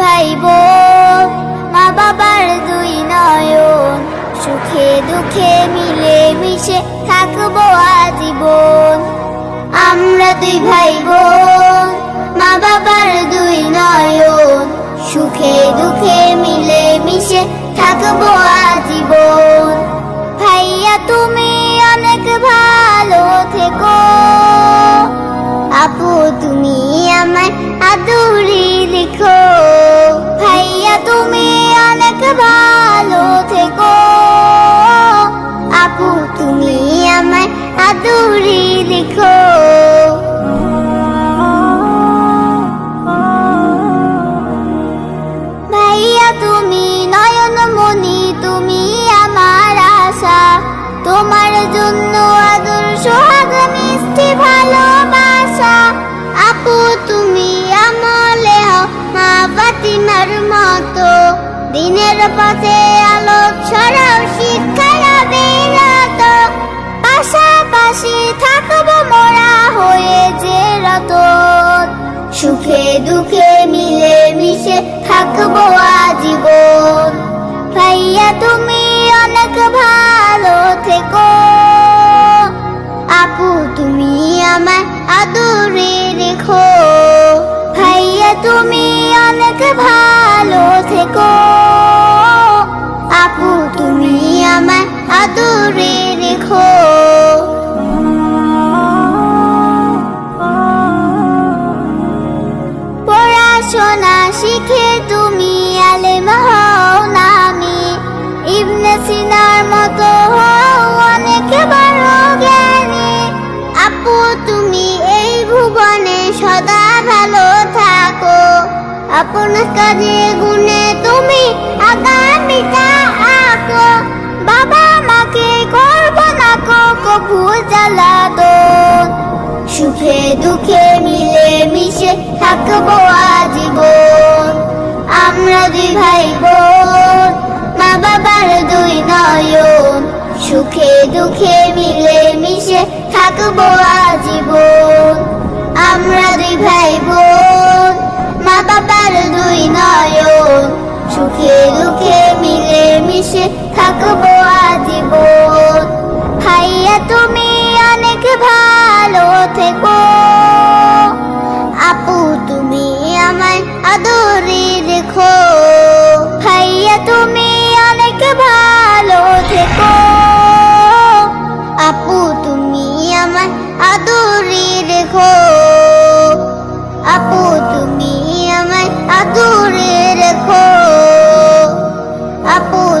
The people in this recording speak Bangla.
ভাই মা বাবার দুই নয়ন, সুখে দুঃখে মিলে মিশে থাকব আজীবন। আমরা দুই ভাই বোন ভালো থেকো। আপু, তুমি আমার আদুরি ভাইয়া, তুমি নয়ন মনি তুমি আমার আশা। তোমার জন্য আদর, সোহাগ, মিষ্টি, ভালোবাসা। আপু, তুমি আমলে হও মা মতো। দিনের পথে আলো ছড়াও, শিক্ষার বিরত পাশাপাশি থাকব মোরা হয়ে যে রতন সুখে দুঃখে মিলে মিশে থাকব আজীবন। ভাইয়া, তুমি অনেক ভালো থেকো। আপু, তুমি আমার আদরে রেখো। ভাইয়া, তুমি অনেক ভালো থেকো। আদরে রেখো পড়াশোনা শিখে তুমি আলেম হও নামি ইবনে সিনার মতো হও অনেক আপু, তুমি এই ভুবনে সদা ভালো থাকো। আপন কাজে জ্বালাতন সুখে দুঃখে মিলে মিশে থাকব আজীবন। আমরা দুই ভাই বোন মা বাবার দুই নয়ন। সুখে দুঃখে মিলে মিশে থাকব আজীবন। আমরা দুই ভাই বোন মা বাবার দুই নয়ন। সুখে দুঃখে মিলে মিশে থাকব তুমি আমায় আদরে রেখো। আপন